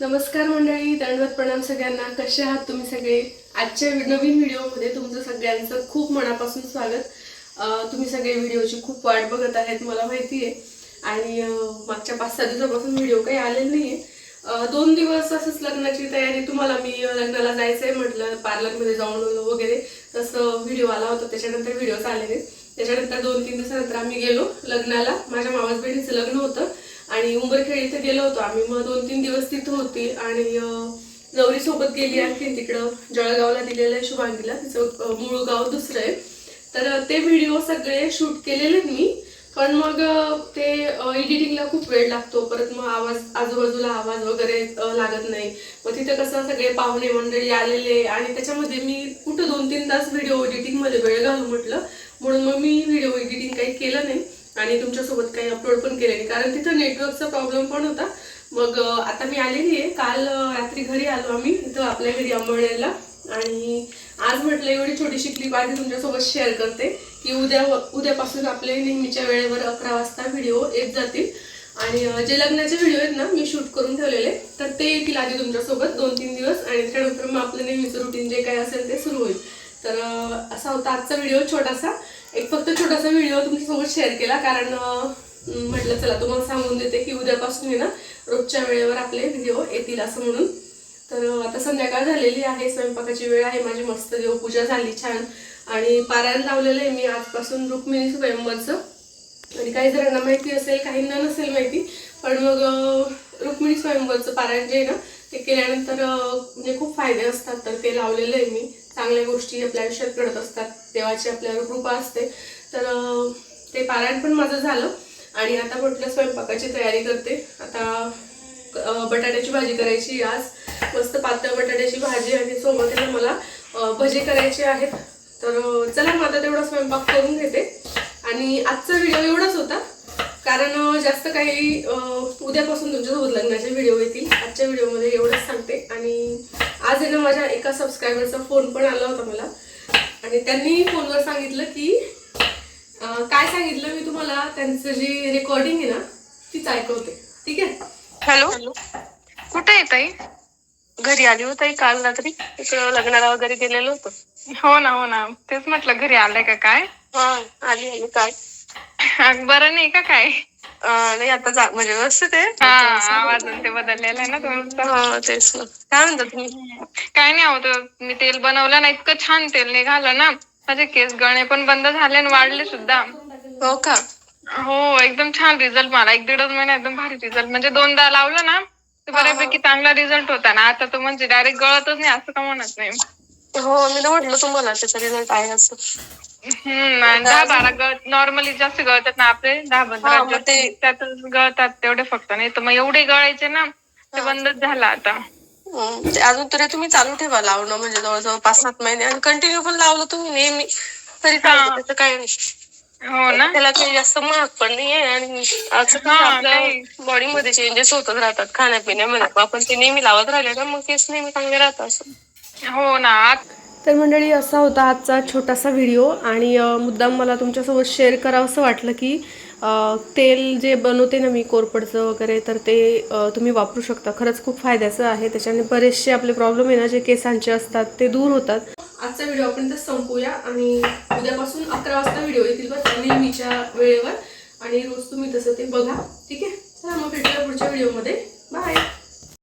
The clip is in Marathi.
नमस्कार मंडळी दंडवत प्रणाम सगळ्यांना. कसे आहात तुम्ही सगळे? आजच्या नवीन व्हिडिओमध्ये तुमचं सगळ्यांचं खूप मनापासून स्वागत. तुम्ही सगळे व्हिडिओची खूप वाट बघत आहेत मला माहिती आहे. आणि मागच्या पाच सहा दिवसापासून व्हिडिओ काही आलेला नाही आहे दोन दिवस असंच लग्नाची तयारी. तुम्हाला मी लग्नाला जायचं आहे म्हटलं पार्लरमध्ये जाऊन वगैरे. तसं व्हिडिओ आला होता त्याच्यानंतर व्हिडिओज आले त्याच्यानंतर दोन तीन दिवसानंतर आम्ही गेलो लग्नाला. माझ्या मावस बहिणीचं लग्न होतं. आणि उंबरखेड इथे गेलो होतो. आम्ही मग दोन तीन दिवस तिथं होती. आणि नवरीसोबत सोबत गेली आणखी तिकडं. जळगावला दिलेलं आहे शुभांगीला. तिचं मूळ गाव दुसरं आहे. तर ते व्हिडिओ सगळे शूट केलेले मी. पण मग ते एडिटिंगला खूप वेळ लागतो. परत मग आवाज आजूबाजूला आवाज वगैरे लागत नाही. मग तिथं कसं सगळे पाहुणे मंडळी आलेले आणि त्याच्यामध्ये मी कुठं दोन तीन तास व्हिडिओ एडिटिंगमध्ये वेळ घालू म्हटलं. म्हणून मग मी व्हिडिओ एडिटिंग काही केलं नाही. आणि तुमच्यासोबत काही अपलोड पण केले नाही कारण तिथं नेटवर्कचा प्रॉब्लेम पण होता. मग आता मी आलेली आहे. काल रात्री घरी आलो आम्ही इथं आपल्या घरी अंबळनेरला आणि आज म्हटलं एवढी छोटीशी क्लिप आधी तुमच्यासोबत शेअर करते की उद्या उद्यापासून आपले नेहमीच्या वेळेवर अकरा वाजता व्हिडिओ येत जातील. आणि जे लग्नाचे व्हिडिओ आहेत ना मी शूट करून ठेवलेले. तर ते येतील आधी तुमच्यासोबत दोन तीन दिवस. आणि त्यानंतर मग आपलं नेहमीचं रुटीन जे काही असेल ते सुरू होईल. तर असा होता आजचा व्हिडिओ छोटासा. एक फक्त छोटासा व्हिडिओ तुमच्यासोबत शेअर केला कारण म्हटलं चला तुम्हाला सांगून देते की उद्यापासून आहे ना रोजच्या वेळेवर आपले व्हिडिओ येतील असं म्हणून. तर आता संध्याकाळ झालेली आहे स्वयंपाकाची वेळ आहे माझी मस्त देवपूजा झाली छान. आणि पारायण लावलेलं आहे मी आजपासून रुक्मिणी स्वयंवरचं. आणि काही जणांना माहिती असेल काहींना नसेल माहिती पण मग रुक्मिणी स्वयंवरचं पारायण जे आहे ना ते केल्यानंतर म्हणजे खूप फायदे असतात तर ते लावलेलं आहे मी. चांगल्या गोष्टी आपल्या आयुष्यात घडत असतात. देवाची आपल्यावर कृपा असते. तर ते पारायण पण माझं झालं. आणि आता म्हटलं स्वयंपाकाची तयारी करते. आता बटाट्याची भाजी करायची आज. मस्त पातळ बटाट्याची भाजी आणि सोबत मला भजे करायचे आहेत. तर चला मग आता तेवढा स्वयंपाक करून घेते. आणि आजचा व्हिडिओ एवढाच होता. कारण जास्त काही उद्यापासून तुमच्यासोबत लग्नाचे व्हिडिओ येतील. आजच्या व्हिडिओमध्ये एवढंच सांगते. आणि आज आहे ना माझ्या एका सबस्क्रायबरचा फोन पण आला होता मला. आणि त्यांनी फोनवर सांगितलं की काय सांगितलं मी तुम्हाला? त्यांचं जी रेकॉर्डिंग आहे ना तीच ऐकवते. ठीक आहे? हॅलो? कुठे आहे ताई? घरी आली हो ताई काल रात्री. इकडं लग्नाला वगैरे गेलेलो होतो. हो ना हो ना. तेच म्हटलं घरी आलंय का काय? हा आली आली काल. बरं नाही का काय? नाही आता जा म्हणजे व्यवस्थित आहे. हा आवाज आणि ते बदललेला आहे ना तुमचा हा तेच ना. काय म्हणता तुम्ही? काय नाही होत मी तेल बनवलं ना इतकं छान तेल निघालं ना. माझे केस गळणे पण बंद झाले आणि वाढले सुद्धा. हो का? हो एकदम छान रिझल्ट मला. एक दीडच महिना एकदम भारी रिझल्ट म्हणजे दोनदा लावलं ना तर बऱ्यापैकी चांगला रिझल्ट होता ना. आता तर म्हणजे डायरेक्ट गळतच नाही असं का म्हणत नाही? हो मी तर म्हटलं तुम्हाला त्याचा रिझल्ट आहे असं. हम्म दहा बारा गळत नॉर्मली जास्त गळतात ना आपले. दहा हा, पंधरा मग जास्त ते- त्यातच गळतात तेवढे फक्त. नाही तर मग एवढे गळायचे ना ते बंदच झालं आता. हं, ते अजून तरी तुम्ही चालू ठेवा लावणं म्हणजे जवळजवळ पाच सात महिने. आणि कंटिन्यू पण लावलं तुम्ही नेहमी. तरी चालतं त्याचं काही नाही. हो ना. त्याला काही जास्त महाग पण नाहीये. आणि असं काय हा, आपल्या काही. बॉडीमध्ये चेंजेस होतच राहतात खाण्यापिण्यामध्ये. आपण ते नेहमी लावत राहिले ना मग केस नेहमी चांगले राहतात असं. हो ना. आत- तर मंडळी असा होता आजचा छोटासा व्हिडिओ आणि मुद्दाम मला तुमच्यासोबत शेअर करावंसं वाटलं की तेल जे बनवते ना मी कोरपडचं वगैरे तर ते तुम्ही वापरू शकता. खरंच खूप फायद्याचं आहे. त्याच्याने बरेचसे आपले प्रॉब्लेम आहे ना जे केसांचे असतात ते दूर होतात. आजचा व्हिडिओ आपण तर संपूया आणि उद्यापासून अकरा वाजता व्हिडिओ येतील बस नेहमीच्या वेळेवर. आणि रोज तुम्ही तसं ते बघा. ठीक आहे? चला मग भेटूया पुढच्या व्हिडिओमध्ये.